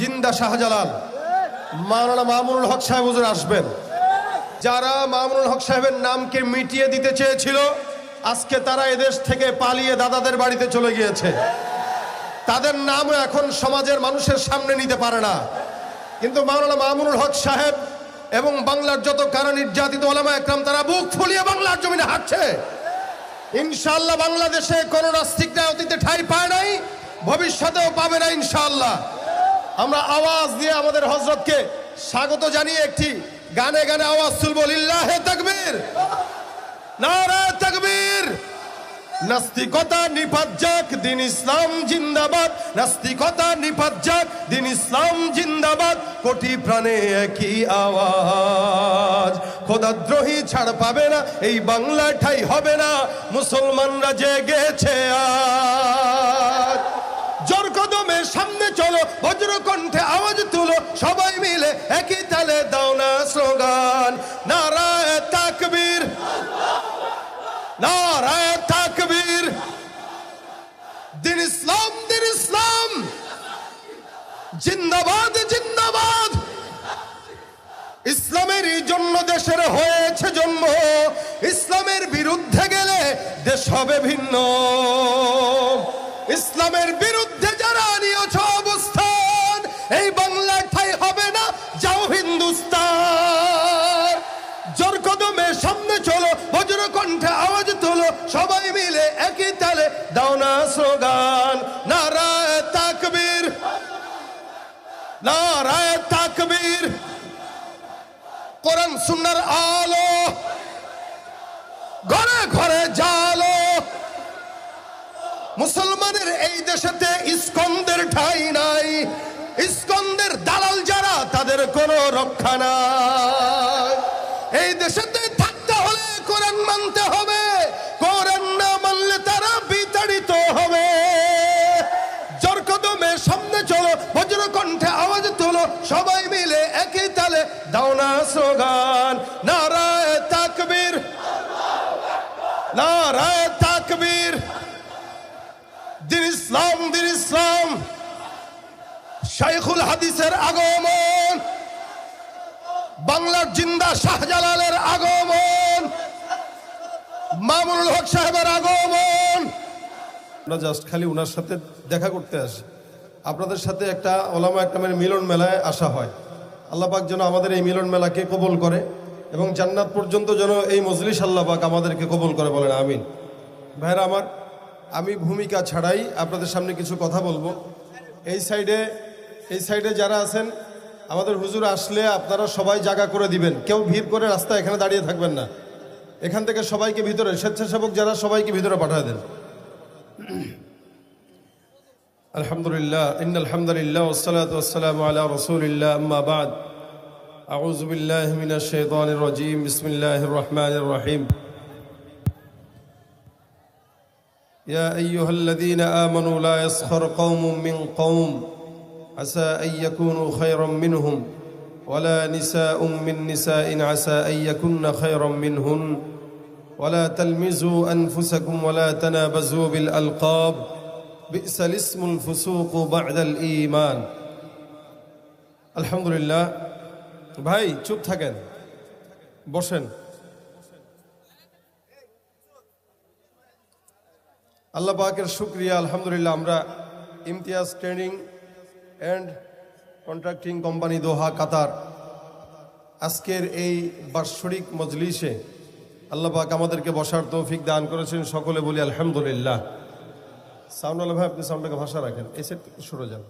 জিন্দা শাহজালাল। মাওলানা মামুনুল হক সাহেব হুজুর আসবেন। যারা মামুনুল হক সাহেবের নামকে মিটিয়ে দিতে চেয়েছিল, আজকে তারা এদেশ থেকে পালিয়ে দাদাদের বাড়িতে চলে গিয়েছে। তাদের নাম এখন সমাজের মানুষের সামনে নিতে পারে না। কিন্তু মাওলানা মামুনুল হক সাহেব এবং বাংলার যত কারা নির্যাতিত ওলামা একরাম, তারা বুক ফুলিয়ে বাংলার জমিনে হাঁটছে। ইনশাআল্লাহ বাংলাদেশে কোন নাস্তিকরা অতীতে ঠাই পায় নাই, ভবিষ্যতেও পাবে না ইনশাআল্লাহ। আমরা আওয়াজ দিয়ে আমাদের হজরতকে স্বাগত জানিয়ে একটি গানে গানে আওয়াজ তুলব। লিল্লাহে তাকবীর, নারা তাকবীর। নাস্তিকতা নিপাত যাক, দিন ইসলাম জিন্দাবাদ। নাস্তিকতা নিপাত যাক, দিন ইসলাম জিন্দাবাদ। কোটি প্রাণে একই আওয়াজ। খোদাদ্রোহী ছাড় পাবে না, এই বাংলা ঠাই হবে না। মুসলমানরা জেগেছে সামনে চলো বজ্র কণ্ঠে আওয়াজ তুলো, সবাই মিলে একই তালে দাও না স্লোগান। নারায় তাকবীর নারায় তাকবীর। দিন ইসলাম দিন ইসলাম। জিন্দাবাদ জিন্দাবাদ। ইসলামের জন্য দেশের হয়েছে জন্ম। ইসলামের বিরুদ্ধে গেলে দেশ হবে ভিন্ন। ইসলামের বিরুদ্ধে এই বাংলার ঠাই হবে না, যাও হিন্দুস্তান। জোর কদমে সামনে চলো, বজ্র কণ্ঠে আওয়াজ তোলো, সবাই মিলে একই তালে, দাও না স্লোগান, নারায় তাকবীর নারায় তাকবীর। কোরআন, সুন্নার আলো, ঘরে ঘরে জালো। মুসলমানের এই দেশেতে ইস্কন্দের ঠাই নাই। ইস্কন্দের দালাল যারা, তাদের কোনো রক্ষা নাই। এই দেশেতে থাকতে হলে কোরআন মানতে হবে। কোরআন না মানলে তারা বিতাড়িত হবে। জোর কদমে সামনে চলো, বজ্র কণ্ঠে আওয়াজ তোলো। সবাই মিলে একই তালে দাও না স্লোগান। নারায় তাকবীর। নারায় তাকবীর। দিন ইসলাম দিন ইসলাম। শাইখুল হাদিসের আগমন। বাংলার জিন্দা শাহজালালের আগমন। মামুনুল হক সাহেবের আগমন। আমরা জাস্ট খালি ওনার সাথে দেখা করতে আসি। আপনাদের সাথে একটা ওলামা একরামের মিলন মেলায় আসা হয়। আল্লাহ পাক যেন আমাদের এই মিলন মেলাকে কবল করে এবং জান্নাত পর্যন্ত যেন এই মজলিস আল্লাহ পাক আমাদেরকে কবল করে বলেন, আমিন। ভাইরা আমার, আমি ভূমিকা ছাড়াই আপনাদের সামনে কিছু কথা বলব। এই সাইডে এই সাইডে যারা আছেন আমাদের হুজুর আসলে আপনারা সবাই জায়গা করে দিবেন কেউ ভিড় করে রাস্তা এখানে দাঁড়িয়ে থাকবেন না এখান থেকে সবাইকে ভিতরে স্বেচ্ছাসেবক যারা সবাইকে ভিতরে পাঠিয়ে দেন الحمد لله إن الحمد لله والصلاة والسلام على رسول الله أما بعد أعوذ بالله من الشيطان الرجيم بسم الله الرحمن الرحيم يا أيها الذين آمنوا لا يسخر قوم من قوم عسى أن يكونوا خيرا منهم ولا نساء من نساء عسى أن يكن خيرا منهن ولا تلمزوا أنفسكم ولا تنابزوا بالألقاب بئس الاسم الفسوق بعد الإيمان الحمد لله ভাই চুপ থাকেন বসেন আল্লাহ পাকের শুক্রিয়া আলহামদুলিল্লাহ আমরা Imtiaz training and contracting company Doha, Qatar. আজকের এই বাৎসরিক মজলিসে আল্লাহ পাক আমাদেরকে বসার তৌফিক দান করেছেন, সকলে বলি আলহামদুলিল্লাহ। সাউন্ড আল্লাহ ভাই, আপনি সাউন্ডটাকে ভাষা রাখেন। এই সেট সরে যান।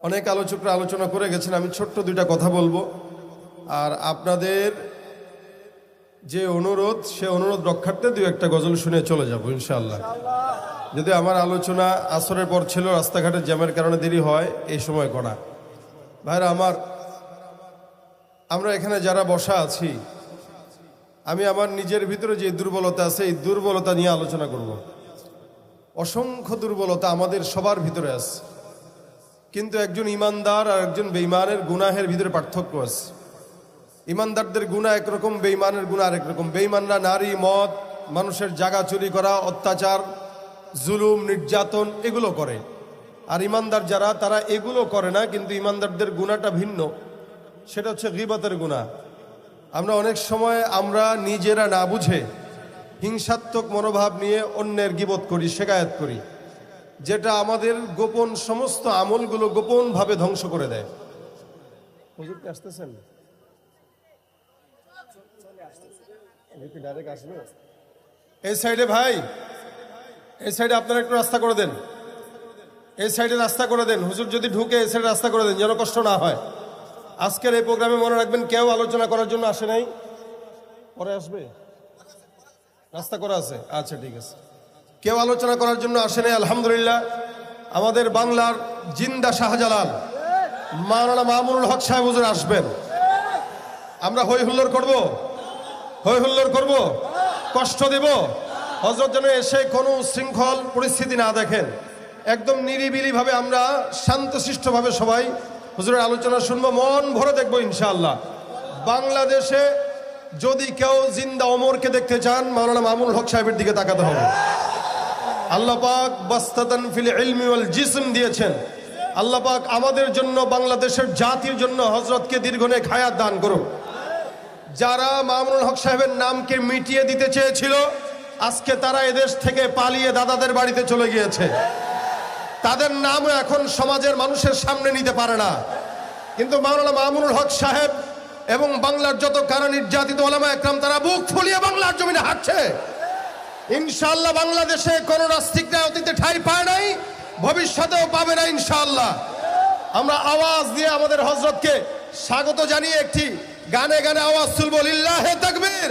অনেক আলোচকরা আলোচনা করে গেছেন, আমি ছোট্ট দুইটা কথা বলব। আর আপনাদের যে অনুরোধ, সে অনুরোধ রক্ষার্থে দু একটা গজল শুনে চলে যাব ইনশাআল্লাহ। যদি আমার আলোচনা আসরের পর ছিল, রাস্তাঘাটে জ্যামের কারণে দেরি হয়, এই সময় করা। ভাইরা আমার, আমরা এখানে যারা বসা আছি, আমি আমার নিজের ভিতরে যে দুর্বলতা আছে, এই দুর্বলতা নিয়ে আলোচনা করব। অসংখ্য দুর্বলতা আমাদের সবার ভিতরে আছে। কিন্তু একজন ইমানদার আর একজন বেইমানের গুনাহের ভিতরে পার্থক্য আছে। ইমানদারদের গুণা একরকম বেইমানের গুণা আরেক রকম। বেইমানরা নারী, মদ, মানুষের জাগা চুরি করা, অত্যাচার জুলুম, নির্যাতন এগুলো করে। আর ইমানদার যারা, তারা এগুলো করে না, কিন্তু ইমানদারদের গুণাটা ভিন্ন। সেটা হচ্ছে গিবতের গুণা। আমরা অনেক সময় আমরা নিজেরা না বুঝে হিংসাত্মক মনোভাব নিয়ে অন্যের গিবত করি, শেখায়ত করি, যেটা আমাদের গোপন সমস্ত আমলগুলো গোপনভাবে ধ্বংস করে দেয়। আসতেছেন? এই সাইডে ভাই এই সাইডে আপনারা একটু রাস্তা করে দেন। এই সাইডে রাস্তা করে দেন। হুজুর যদি ঢুকে এই সাইডে রাস্তা করে দেন, যেন কষ্ট না হয়। আজকের এই প্রোগ্রামে মনে রাখবেন, কেউ আলোচনা করার জন্য আসে নাই। পরে আসবে? রাস্তা করা আছে? আচ্ছা ঠিক আছে। কেউ আলোচনা করার জন্য আসে নাই, আলহামদুলিল্লাহ। আমাদের বাংলার জিন্দা শাহজালাল, মাওলানা মামুনুল হক সাহেব হুজুর আসবেন। আমরা হই হুল্লোড় করব? হই হুল্লোড় করব? কষ্ট দেব? হজরত যেন এসে কোনো শৃঙ্খল পরিস্থিতি না দেখেন। একদম নিরিবিলিভাবে আমরা শান্তশিষ্টভাবে সবাই হুজুরের আলোচনা শুনব, মন ভরে দেখব ইনশাআল্লাহ। বাংলাদেশে যদি কেউ জিন্দা ওমরকে দেখতে চান, মাওলানা মামুনুল হক সাহেবের দিকে তাকাতে হবে। আল্লাহ পাক বাস্তাতান ফিল ইলমি ওয়াল জিসম দিয়েছেন। আল্লাহ পাক আমাদের জন্য, বাংলাদেশের জাতির জন্য হজরতকে দীর্ঘনে খায়াত দান করুন যারা মামুনুল হক সাহেবের নামকে মিটিয়ে দিতে চেয়েছিল আজকে তারা এদেশ থেকে পালিয়ে দাদাদের বাড়িতে চলে গিয়েছে। তাদের নামও এখন সমাজের মানুষের সামনে নিতে পারে না। কিন্তু মাওলানা মামুনুল হক সাহেব এবং বাংলার যত কারা নির্যাতিত ওলামা একরাম, তারা বুক ফুলিয়ে বাংলার জমিনে হাঁটছে। ইনশাআল্লাহ বাংলাদেশে কোন নাস্তিকরা অতীতে ঠাই পায় নাই, ভবিষ্যতেও পাবে না ইনশাআল্লাহ। আমরা আওয়াজ দিয়ে আমাদের হজরতকে স্বাগত জানিয়ে একটি গানে গানে আওয়াজ তুলবো, লিল্লাহে তাকবীর।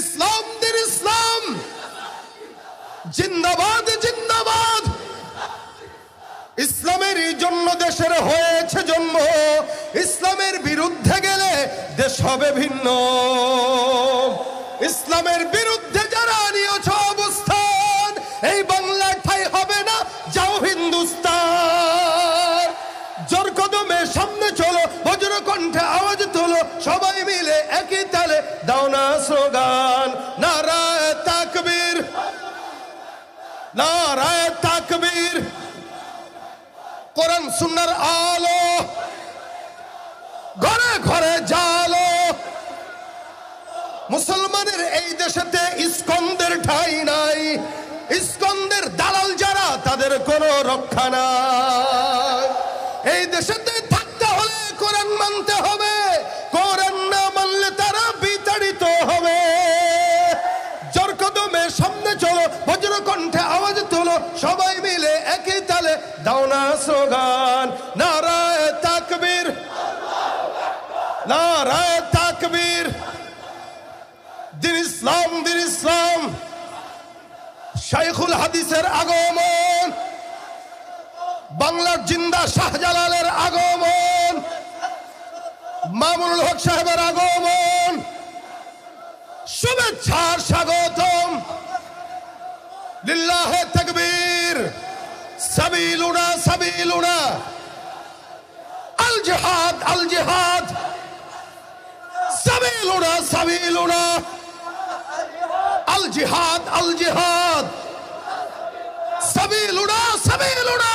ইসলাম দিন ইসলাম। জিন্দাবাদ জিন্দাবাদ। ইসলামের জন্য দেশের হয়েছে জন্ম। ইসলামের বিরুদ্ধে গেলে দেশ হবে ভিন্ন। ইসলামের বিরুদ্ধে সবাই মিলে একই তালে দাও না স্লোগান। নারায় তাকবীর। নারায় তাকবীর। কোরআন, সুন্নার আলো। ঘরে ঘরে জালো। মুসলমানের এই দেশেতে ইস্কন্দের ঠাই নাই। ইস্কন্দের দালাল যারা, তাদের কোনো রক্ষা নাই। এই দেশেতে থাকতে হলে কোরআন মানতে একই তালে দাও না স্লোগান। নারায় তাকবীর। নারায় তাকবীর। দিন ইসলাম দিন ইসলাম। শাইখুল হাদিসের আগমন। বাংলার জিন্দা শাহজালালের আগমন। মামুনুল হক সাহেবের আগমন। শুভেচ্ছার স্বাগতম। লিল্লাহে তাকবীর। সাবিলুনা সাবিলুনা। আল জিহাদ আল জিহাদ সাবিলুনা সাবিলুনা। আল জিহাদ আল জিহাদ সাবিলুনা সাবিলুনা।